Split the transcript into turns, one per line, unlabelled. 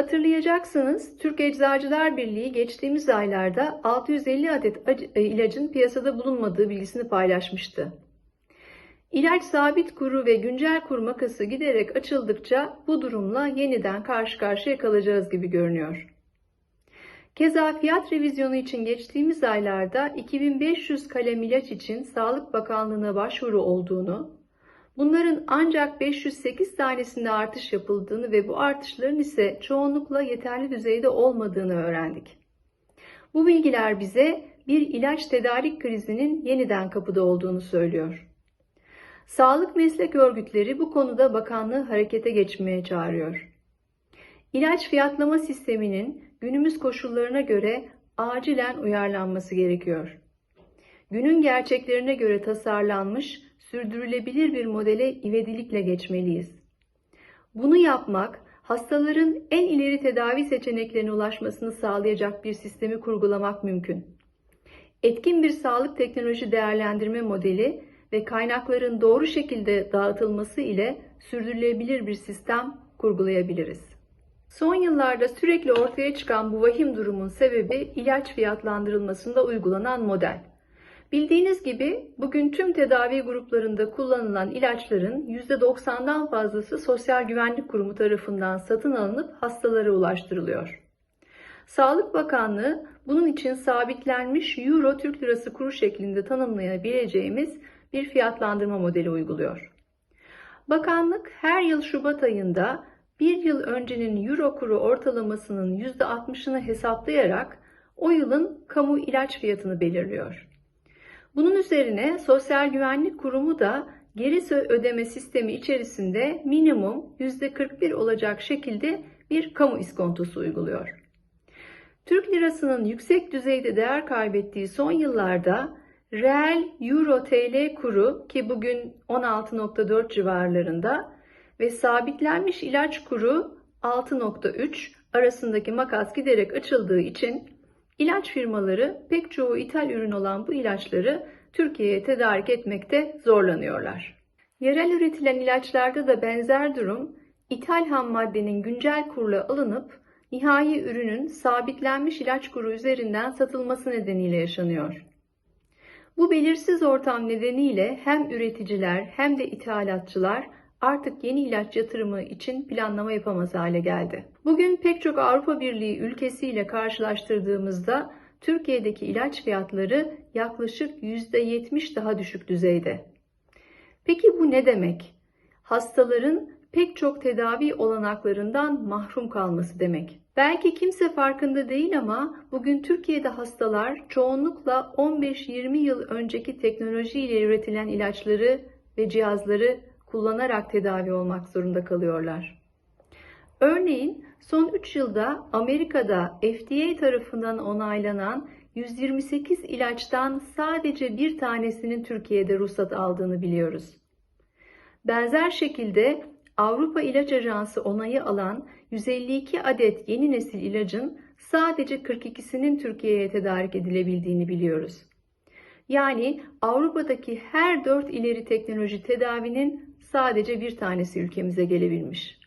Hatırlayacaksınız Türk Eczacılar Birliği geçtiğimiz aylarda 650 adet e, ilacın piyasada bulunmadığı bilgisini paylaşmıştı. İlaç sabit kuru ve güncel kur makası giderek açıldıkça bu durumla yeniden karşı karşıya kalacağız gibi görünüyor. Keza fiyat revizyonu için geçtiğimiz aylarda 2500 kalem ilaç için Sağlık Bakanlığı'na başvuru olduğunu, bunların ancak 508 tanesinde artış yapıldığını ve bu artışların ise çoğunlukla yeterli düzeyde olmadığını öğrendik. Bu bilgiler bize bir ilaç tedarik krizinin yeniden kapıda olduğunu söylüyor. Sağlık meslek örgütleri bu konuda bakanlığı harekete geçmeye çağırıyor. İlaç fiyatlama sisteminin günümüz koşullarına göre acilen uyarlanması gerekiyor. Günün gerçeklerine göre tasarlanmış, sürdürülebilir bir modele ivedilikle geçmeliyiz. Bunu yapmak, hastaların en ileri tedavi seçeneklerine ulaşmasını sağlayacak bir sistemi kurgulamak mümkün. Etkin bir sağlık teknoloji değerlendirme modeli ve kaynakların doğru şekilde dağıtılması ile sürdürülebilir bir sistem kurgulayabiliriz. Son yıllarda sürekli ortaya çıkan bu vahim durumun sebebi ilaç fiyatlandırılmasında uygulanan model. Bildiğiniz gibi bugün tüm tedavi gruplarında kullanılan ilaçların %90'dan fazlası Sosyal Güvenlik Kurumu tarafından satın alınıp hastalara ulaştırılıyor. Sağlık Bakanlığı bunun için sabitlenmiş Euro Türk Lirası kuru şeklinde tanımlayabileceğimiz bir fiyatlandırma modeli uyguluyor. Bakanlık her yıl Şubat ayında bir yıl öncenin Euro kuru ortalamasının %60'ını hesaplayarak o yılın kamu ilaç fiyatını belirliyor. Bunun üzerine Sosyal Güvenlik Kurumu da geri ödeme sistemi içerisinde minimum %41 olacak şekilde bir kamu iskontosu uyguluyor. Türk lirasının yüksek düzeyde değer kaybettiği son yıllarda reel euro TL kuru ki bugün 16.4 civarlarında ve sabitlenmiş ilaç kuru 6.3 arasındaki makas giderek açıldığı için ilaç firmaları pek çoğu ithal ürün olan bu ilaçları Türkiye'ye tedarik etmekte zorlanıyorlar. Yerel üretilen ilaçlarda da benzer durum ithal ham maddenin güncel kurla alınıp nihai ürünün sabitlenmiş ilaç kuru üzerinden satılması nedeniyle yaşanıyor. Bu belirsiz ortam nedeniyle hem üreticiler hem de ithalatçılar artık yeni ilaç yatırımı için planlama yapamaz hale geldi. Bugün pek çok Avrupa Birliği ülkesiyle karşılaştırdığımızda Türkiye'deki ilaç fiyatları yaklaşık %70 daha düşük düzeyde. Peki bu ne demek? Hastaların pek çok tedavi olanaklarından mahrum kalması demek. Belki kimse farkında değil ama bugün Türkiye'de hastalar çoğunlukla 15-20 yıl önceki teknolojiyle üretilen ilaçları ve cihazları kullanarak tedavi olmak zorunda kalıyorlar. Örneğin son 3 yılda Amerika'da FDA tarafından onaylanan 128 ilaçtan sadece bir tanesinin Türkiye'de ruhsat aldığını biliyoruz. Benzer şekilde Avrupa İlaç Ajansı onayı alan 152 adet yeni nesil ilacın sadece 42'sinin Türkiye'ye tedarik edilebildiğini biliyoruz. Yani Avrupa'daki her 4 ileri teknoloji tedavinin sadece bir tanesi ülkemize gelebilmiş.